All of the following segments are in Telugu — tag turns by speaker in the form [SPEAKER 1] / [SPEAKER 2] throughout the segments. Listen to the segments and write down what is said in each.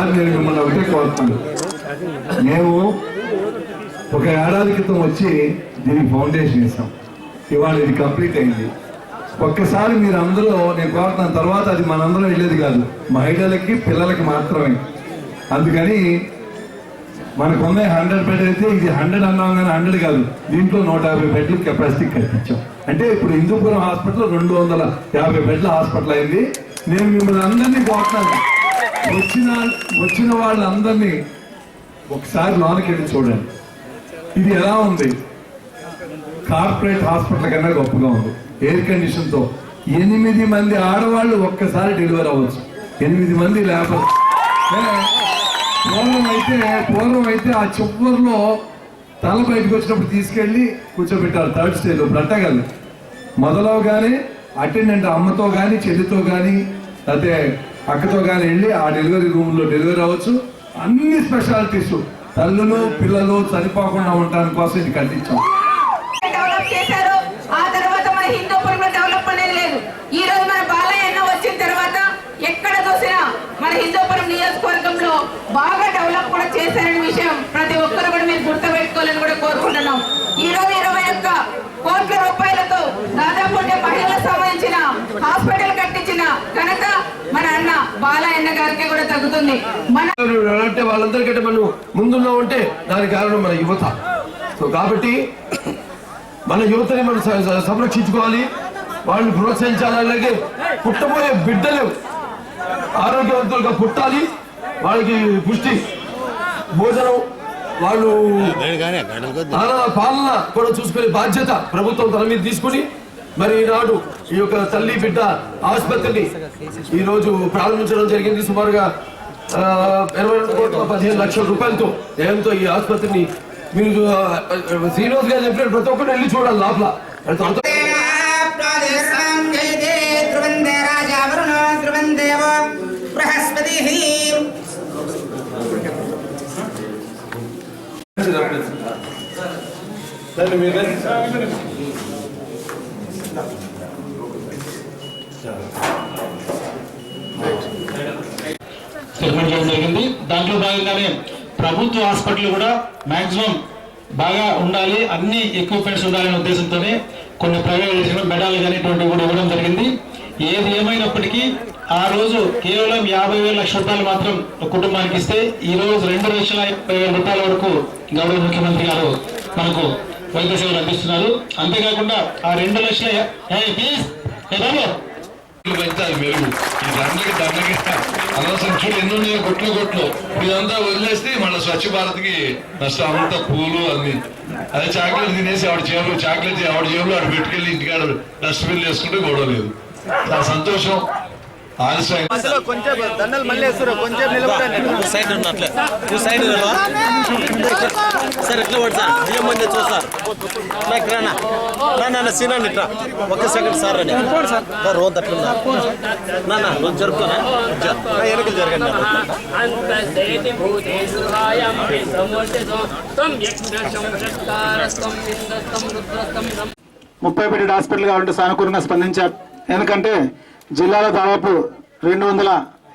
[SPEAKER 1] కానీ నేను మిమ్మల్ని ఒకటే కోరుతున్నాను. మేము ఒక ఏడాది క్రితం వచ్చి దీనికి ఫౌండేషన్ ఇస్తాం ఇవాళ ఇది కంప్లీట్ అయింది. ఒక్కసారి మీరు అందరూ నేను కోరుతున్న తర్వాత అది మనందరం వెళ్ళేది కాదు. మహిళలకి పిల్లలకి మాత్రమే. అందుకని మనకు ఉన్నాయి హండ్రెడ్ బెడ్ అయితే ఇది హండ్రెడ్ అన్నాం కానీ హండ్రెడ్ కాదు. దీంట్లో నూట యాభై బెడ్లు కెపాసిటీ కట్టించాం అంటే ఇప్పుడు హిందూపురం హాస్పిటల్ రెండు వందల యాభై బెడ్ల హాస్పిటల్ అయింది. నేను మిమ్మల్ని అందరినీ కోరుతాను వచ్చిన వచ్చిన వాళ్ళందరినీ ఒకసారి లోనకెళ్ళి చూడండి. ఇది ఎలా ఉంది? కార్పొరేట్ హాస్పిటల్ కన్నా గొప్పగా ఉంది. ఎయిర్ కండిషన్తో ఎనిమిది మంది ఆడవాళ్ళు ఒక్కసారి డెలివరీ అవ్వచ్చు. ఎనిమిది మంది లేబర్. పూర్వం అయితే పూర్వం అయితే ఆ చివరిలో తల బయటకు వచ్చినప్పుడు తీసుకెళ్ళి కూర్చోబెట్టారు థర్డ్ స్టేజ్లో బ్రట్టగలు మొదలవగానే అటెండెంట్ అమ్మతో కానీ చెల్లితో కానీ అయితే అక్కతో కానీ వెళ్ళి ఆ డెలివరీ రూమ్లో డెలివరీ అవ్వచ్చు. అన్ని స్పెషాలిటీస్ తల్లులు పిల్లలు చనిపోకుండా ఉండడానికి కోసం ఇది కట్టించాం.
[SPEAKER 2] డెవలప్ చేశారు. ఆ తర్వాత మన డెవలప్ లేదు. ఈ రోజు మన బాలయ్య వచ్చిన తర్వాత ఎక్కడ చూసినా మన హిందూపురం నియోజకవర్గంలో బాగా డెవలప్ కూడా చేశారనే విషయం ప్రతి ఒక్కరు కూడా మీరు గుర్తుపెట్టుకోవాలని కూడా కోరుకుంటున్నాం ఈ రోజు ఇరవై ఒక్క కోట్ల రూపాయలతో దాదాపు ఉండే మహిళలకు సంబంధించిన హాస్పిటల్ కట్టించిన ఘనత మన అన్న బాలయ్య అన్న గారికి కూడా తగ్గుతుంది. మన
[SPEAKER 3] అంటే వాళ్ళందరికంటే మనం ముందున్నాం అంటే దానికి కారణం మన యువత. సో కాబట్టి మన యువతని మనం సంరక్షించుకోవాలి. వాళ్ళని ప్రోత్సహించాలి. అలాగే పుట్టబోయే బిడ్డలు ఆరోగ్యవంతులుగా పుట్టాలి. వాళ్ళకి పుష్టి భోజనం వాళ్ళు పాలన కూడా చూసుకునే బాధ్యత ప్రభుత్వం తన మీద తీసుకుని మరి ఈనాడు ఈ యొక్క తల్లి బిడ్డ ఆసుపత్రిని ఈ రోజు ప్రారంభించడం జరిగింది సుమారుగా ఇరవై రెండు కోట్ల పదిహేను లక్షల రూపాయలతో. వ్యయంతో ఈ ఆసుపత్రిని మీరు ఆ, శ్రీనివాస్ గారు చెప్పినట్టు ప్రతి ఒక్కరు వెళ్ళి చూడాలి లోపల. మీరు
[SPEAKER 4] ధ్రువందే
[SPEAKER 5] చేయడం జరిగింది. దాంట్లో భాగంగానే ప్రభుత్వ హాస్పిటల్ కూడా మాక్సిమం బాగా ఉండాలి. అన్ని ఎక్విప్మెంట్స్ ఉండాలనే ఉద్దేశంతోనే కొన్ని ప్రైవేట్ మెడాలు కానీ ఇటువంటివి కూడా ఇవ్వడం జరిగింది. ఏది ఏమైనప్పటికీ ఆ రోజు కేవలం యాభై వేల లక్ష రూపాయలు మాత్రం ఒక కుటుంబానికి ఇస్తే ఈ రోజు రెండు లక్షల వేల రూపాయల వరకు గౌరవ ముఖ్యమంత్రి గారు మనకు వైద్య సేవలు అందిస్తున్నారు. అంతేకాకుండా ఆ రెండు లక్షల యా- ప్లీజ్ ఏ బాబు
[SPEAKER 6] పెంచాలి మెరుగు. ఈ దండకి దండకి అనవసరం చూడు ఎన్ని కొట్లు కొట్లు. ఇదంతా వదిలేస్తే మళ్ళీ స్వచ్ఛ భారత్కి నష్టం అంతా పూలు అన్ని. అదే చాక్లెట్ తినేసి ఆవిడ జేబులో చాక్లెట్ ఆవిడ జేబులో ఆవిడ పెట్టుకెళ్ళి ఇంటికాడ డస్ట్బిన్ వేసుకుంటే గొడవ లేదు. చాలా సంతోషం. ఆలస్యం
[SPEAKER 7] సైడ్ ఉన్నట్లే నువ్వు సైడ్ నిలవా? సార్ ఎట్లా పడు సార్. బియ్యం మంది చూసారు నాకు రానా నా సీనా ఇట్లా ఒక్క సెకండ్ సార్ అని సార్. రోజు అట్లున్నా నాన్న రోజు వెనకలు జరగండి
[SPEAKER 8] ముప్పై బెడ్ హాస్పిటల్ కావాలంటే సానుకూలంగా స్పందించారు. ఎందుకంటే జిల్లాలో దాదాపు రెండు వందల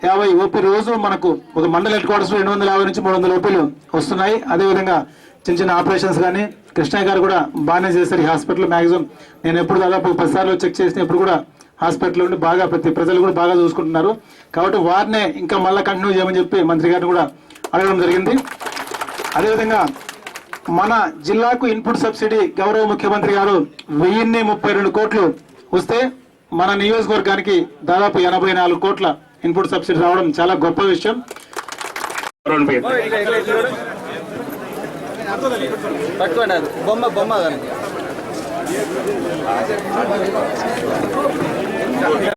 [SPEAKER 8] యాభై ఓపీ రోజు మనకు ఒక మండల హెడ్ క్వార్టర్స్ రెండు వందల యాభై నుంచి మూడు వందల ఓపీలు వస్తున్నాయి. అదేవిధంగా చిన్న చిన్న ఆపరేషన్స్ కానీ కృష్ణయ్య గారు కూడా బాగానే చేశారు ఈ హాస్పిటల్ మ్యాక్సిమం నేను ఎప్పుడు దాదాపు పదిసార్లు చెక్ చేసిన ఇప్పుడు కూడా హాస్పిటల్ ఉండి బాగా ప్రతి ప్రజలు కూడా బాగా చూసుకుంటున్నారు. కాబట్టి వారినే ఇంకా మళ్ళీ కంటిన్యూ చేయమని చెప్పి మంత్రి గారిని కూడా అడగడం జరిగింది. అదేవిధంగా మన జిల్లాకు ఇన్పుట్ సబ్సిడీ గౌరవ ముఖ్యమంత్రి గారు వెయ్యిన్ని ముప్పై రెండు కోట్లు వస్తే మన నియోజకవర్గానికి దాదాపు ఎనభై నాలుగు కోట్ల ఇన్పుట్ సబ్సిడీ రావడం చాలా గొప్ప విషయం.
[SPEAKER 7] బొమ్మ బొమ్మ